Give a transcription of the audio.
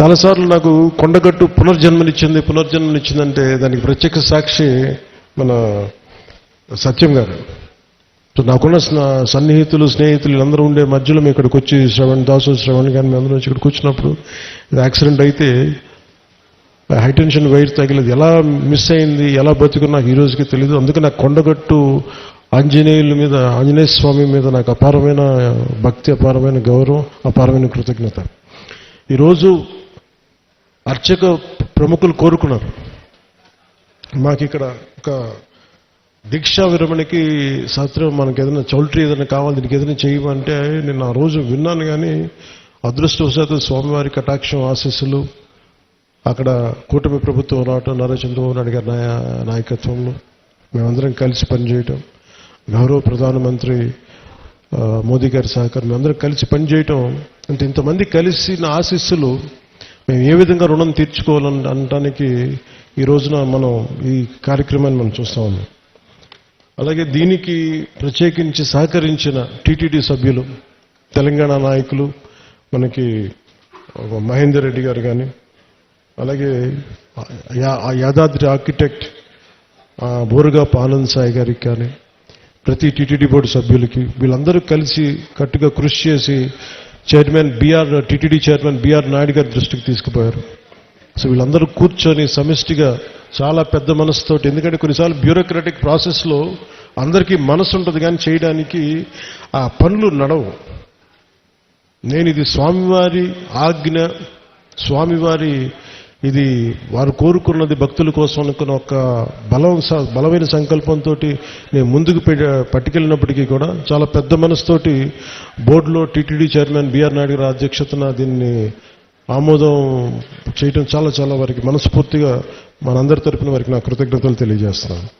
చాలాసార్లు నాకు కొండగట్టు పునర్జన్మనిచ్చింది పునర్జన్మనిచ్చిందంటే దానికి ప్రత్యక్ష సాక్షి మన సత్యం గారు. సో నాకున్న సన్నిహితులు స్నేహితులు వీళ్ళందరూ ఉండే మధ్యలో మేము ఇక్కడికి వచ్చి శ్రవణ్ దాసు శ్రవణ్ కానీ మేము అందరం వచ్చి ఇక్కడికి వచ్చినప్పుడు యాక్సిడెంట్ అయితే హైటెన్షన్ వైర్ తగిలేదు. ఎలా మిస్ అయింది ఎలా బతుకున్నా నాకు ఈ రోజుకి తెలియదు అందుకే నాకు కొండగట్టు ఆంజనేయుల మీద ఆంజనేయ స్వామి మీద నాకు అపారమైన భక్తి అపారమైన గౌరవం అపారమైన కృతజ్ఞత. ఈరోజు అర్చక ప్రముఖులు కోరుకున్నారు. మాకు ఇక్కడ ఒక దీక్షా విరమణకి శాస్త్రం మనకి ఏదైనా చౌల్ట్రీ ఏదైనా కావాలి దీనికి ఏదైనా చేయమంటే నేను ఆ రోజు విన్నాను కానీ అదృష్టవశాత్తు స్వామివారి కటాక్షం ఆశీస్సులు అక్కడ కూటమి ప్రభుత్వం రావటం నారా చంద్రబాబు నాయుడు గారి నాయ- నాయకత్వంలో మేమందరం కలిసి పనిచేయటం గౌరవ ప్రధానమంత్రి మోదీ గారి సహకారం మేమందరం కలిసి పనిచేయటం అంటే ఇంతమంది కలిసి నా ఆశీస్సులు మేము ఏ విధంగా రుణం తీర్చుకోవాలని అనడానికి ఈ రోజున మనం ఈ కార్యక్రమాన్ని మనం చూస్తాము ఉన్నాం. అలాగే దీనికి ప్రత్యేకించి సహకరించిన టీటీడీ సభ్యులు తెలంగాణ నాయకులు మనకి మహేందర్ రెడ్డి గారు కానీ అలాగే యా- ఆ యాదాద్రి ఆర్కిటెక్ట్ బోరుగా పాలన్ ఆనంద్ సాయి గారికి కానీ ప్రతి టీటీడీ బోర్డు సభ్యులకి వీళ్ళందరూ కలిసి కట్టుగా కృషి చేసి chairman BR TTD chairman BR Naidu గారి దృష్టికి తీసుకుపోయారు. సో వీళ్ళందరూ కూర్చొని సమిష్టిగా చాలా పెద్ద మనసుతోటి ఎందుకంటే కొన్నిసార్లు బ్యూరోక్రాటిక్ ప్రాసెస్లో అందరికీ మనసు ఉంటుంది కానీ చేయడానికి ఆ పనులు నడవు. నేను ఇది స్వామివారి ఆజ్ఞ స్వామివారి ఇది వారు కోరుకున్నది భక్తుల కోసం అనుకున్న ఒక బలం స- బలమైన సంకల్పంతో నేను ముందుకు పె- పట్టుకెళ్ళినప్పటికీ కూడా చాలా పెద్ద మనసుతోటి బోర్డులో టీటీడీ చైర్మన్ బీఆర్ నాయుడు గారి అధ్యక్షతన దీన్ని ఆమోదం చేయటం చాలా చాలా వారికి మనస్ఫూర్తిగా మనందరి తరపున వారికి నా కృతజ్ఞతలు తెలియజేస్తున్నాను.